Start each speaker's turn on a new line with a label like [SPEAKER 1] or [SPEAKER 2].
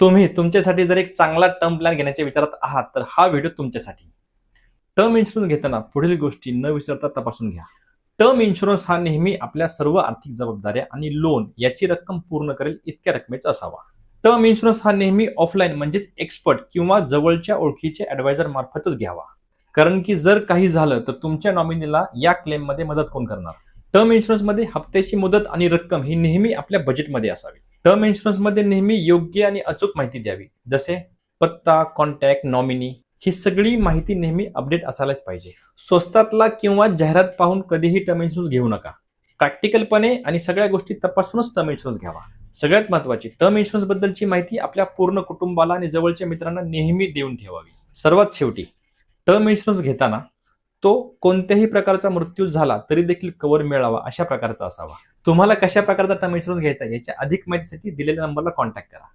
[SPEAKER 1] तुम्ही तुमच्यासाठी जर एक चांगला टर्म प्लॅन घेण्याच्या विचारात आहात तर हा व्हिडिओ तुमच्यासाठी. टर्म इन्शुरन्स घेताना पुढील गोष्टी न विसरता तपासून घ्या. टर्म इन्शुरन्स हा नेहमी आपल्या सर्व आर्थिक जबाबदाऱ्या आणि लोन याची रक्कम पूर्ण करेल इतक्या रकमेचा असावा. टर्म इन्शुरन्स हा नेहमी ऑफलाईन म्हणजेच एक्सपर्ट किंवा जवळच्या ओळखीचे ऍडवायझर मार्फतच घ्यावा. कारण की जर काही झालं तर तुमच्या नॉमिनीला या क्लेममध्ये मदत कोण करणार? टर्म इन्शुरन्समध्ये हप्त्याची मुदत आणि रक्कम ही नेहमी आपल्या बजेटमध्ये असावी. टर्म इन्शुरन्समध्ये नेहमी योग्य आणि अचूक माहिती द्यावी. जसे पत्ता कॉन्टॅक्ट नॉमिनी ही सगळी माहिती नेहमी अपडेट असायलाच पाहिजे. स्वस्तातला किंवा जाहिरात पाहून कधीही टर्म इन्शुरन्स घेऊ नका. प्रॅक्टिकलपणे आणि सगळ्या गोष्टी तपासूनच टर्म इन्शुरन्स घ्यावा. सगळ्यात महत्वाची टर्म इन्शुरन्स बद्दलची माहिती आपल्या पूर्ण कुटुंबाला आणि जवळच्या मित्रांना नेहमी देऊन ठेवावी. सर्वात शेवटी टर्म इन्शुरन्स घेताना तो कोणत्याही प्रकारचा मृत्यू झाला तरी देखील कव्हर मिळावा अशा प्रकारचा असावा. तुम्हाला कशा प्रकारचा टर्म इन्शुरन्स घ्यायचा याच्या अधिक माहितीसाठी दिलेल्या नंबरला कॉन्टॅक्ट करा.